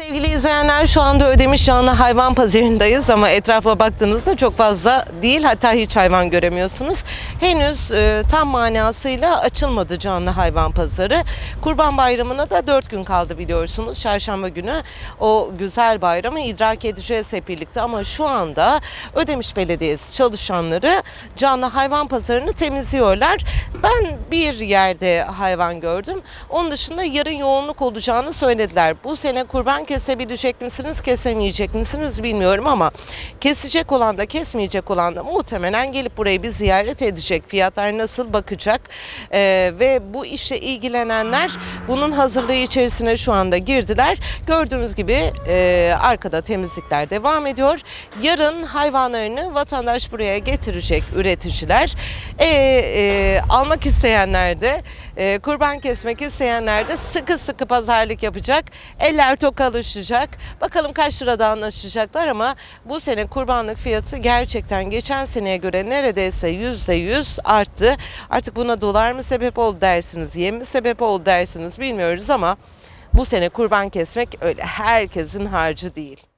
Sevgili izleyenler şu anda Ödemiş Canlı Hayvan Pazarı'ndayız ama etrafa baktığınızda çok fazla değil hatta hiç hayvan göremiyorsunuz. Henüz e, tam manasıyla açılmadı canlı hayvan pazarı. Kurban Bayramı'na da 4 gün kaldı biliyorsunuz. Çarşamba günü o güzel bayramı idrak edeceğiz hep birlikte ama şu anda Ödemiş Belediyesi çalışanları canlı hayvan pazarını temizliyorlar. Ben bir yerde hayvan gördüm. Onun dışında yarın yoğunluk olacağını söylediler. Bu sene kurban kesebilecek misiniz, kesemeyecek misiniz bilmiyorum ama kesecek olan da kesmeyecek olan da muhtemelen gelip burayı bir ziyaret edecek. Fiyatlar nasıl bakacak Ee, ve bu işle ilgilenenler bunun hazırlığı içerisine şu anda girdiler. Gördüğünüz gibi e, arkada temizlikler devam ediyor. Yarın hayvanlarını vatandaş buraya getirecek üreticiler. E, e, almak isteyenler de e, kurban kesmek isteyenler de sıkı sıkı pazarlık yapacak. Eller tok alışacak. Bakalım kaç lirada anlaşacaklar ama bu sene kurbanlık fiyatı gerçekten geçen seneye göre neredeyse yüzde yüz arttı. Artık buna dolar mı sebep oldu dersiniz, yem mi sebep oldu dersiniz bilmiyoruz ama bu sene kurban kesmek öyle herkesin harcı değil.